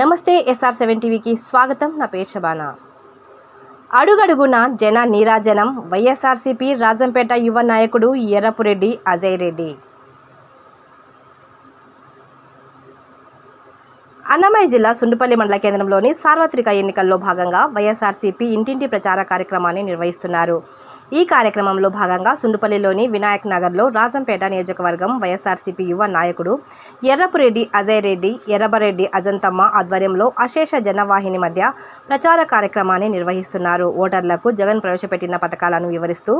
నమస్తే SR seven టీవీకి స్వాగతం. నా పేరు షబానా అడుగడుగున జన నీరాజనం వైఎస్ఆర్సీపీ రాజంపేట యువ నాయకుడు ఎర్రపురెడ్డి అజయ్ రెడ్డి. అన్నమయ్య జిల్లా సుండుపల్లి మండల కేంద్రంలోని సార్వత్రిక ఎన్నికల్లో భాగంగా వైఎస్ఆర్సీపీ ఇంటింటి ప్రచార కార్యక్రమాన్ని నిర్వహిస్తున్నారు. ఈ కార్యక్రమంలో భాగంగా సుండుపల్లిలోని వినాయక్ నగర్లో రాజంపేట నియోజకవర్గం వైఎస్ఆర్సీపీ యువ నాయకుడు ఎర్రపురెడ్డి అజయ్ రెడ్డి ఎర్రబరెడ్డి అజంతమ్మ ఆధ్వర్యంలో అశేష జనవాహిని మధ్య ప్రచార కార్యక్రమాన్ని నిర్వహిస్తున్నారు. ఓటర్లకు జగన్ ప్రవేశపెట్టిన పథకాలను వివరిస్తూ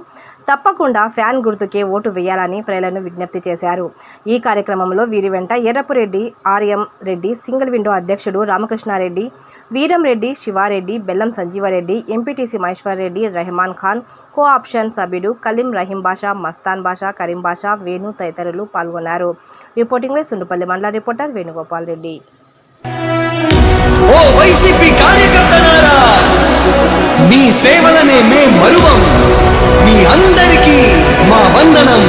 తప్పకుండా ఫ్యాన్ గుర్తుకే ఓటు వేయాలని ప్రజలను విజ్ఞప్తి చేశారు. ఈ కార్యక్రమంలో వీరి వెంట Errapureddy RM Reddy single window అధ్యక్షుడు Ramakrishnareddy Veeram Reddy Sivareddy Bellam Sanjeevareddy MPTC Maheshwar Reddy Rehman Khan co option సభ్యుడు కలీం రహీం బాషా మస్తాన్ బాషా కరీం బాషా వేణు తదితరులు పాల్గొన్నారు. రిపోర్టింగ్ వై సుండుపల్లి మండల రిపోర్టర్ వేణుగోపాల్ రెడ్డి. ఓ వైసీపీ కార్యకర్తలారా మీ సేవలనే మే మరువం. మీ అందరికీ మా వందనం.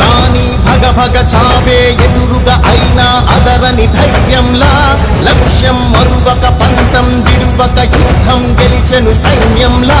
రాణి భగ భగ చావే ఎదురుగా అయినా అదరని ధైర్యంలా. లక్ష్యం మరువక పంతం విడువక యుద్ధం గెలిచెను సైన్యంలా.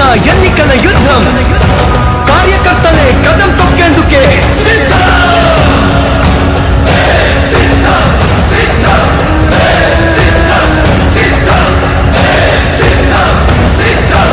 చేస్తున్న ఎన్నికల యుద్ధం. కార్యకర్తలే కదం తొక్కేందుకే సిద్ధం.